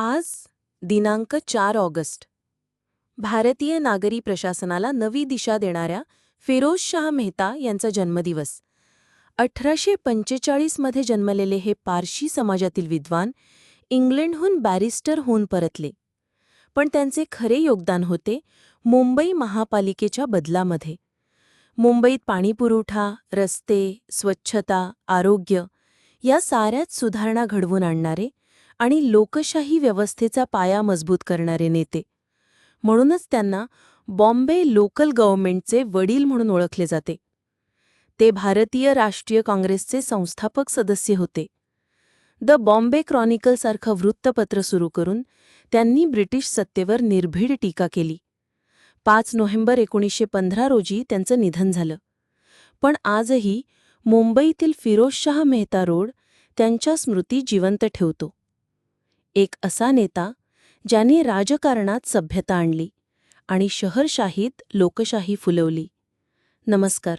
आज दिनांक चार ऑगस्ट. भारतीय नागरी प्रशासनाला नवी दिशा देणाऱ्या फिरोज शाह मेहता यांचा जन्मदिवस. अठराशे पंचेचाळीसमध्ये जन्मलेले हे पारशी समाजातील विद्वान इंग्लंडहून बॅरिस्टर होऊन परतले. पण त्यांचे खरे योगदान होते मुंबई महापालिकेच्या बदलामध्ये. मुंबईत पाणीपुरवठा रस्ते स्वच्छता आरोग्य या साऱ्याच सुधारणा घडवून आणणारे आणि लोकशाही व्यवस्थेचा पाया मजबूत करणारे नेते. म्हणूनच त्यांना बॉम्बे लोकल गव्हर्नमेंटचे वडील म्हणून ओळखले जाते. ते भारतीय राष्ट्रीय काँग्रेसचे संस्थापक सदस्य होते. द बॉम्बे क्रॉनिकलसारखं वृत्तपत्र सुरू करून त्यांनी ब्रिटिश सत्तेवर निर्भीड टीका केली. पाच नोव्हेंबर एकोणीसशे पंधरा रोजी त्यांचं निधन झालं. पण आजही मुंबईतील फिरोजशाह मेहता रोड त्यांच्या स्मृती जिवंत ठेवतो. एक असा नेता ज्याने राजकारणात सभ्यता आणली आणि शहरशाहीत लोकशाही फुलवली. नमस्कार.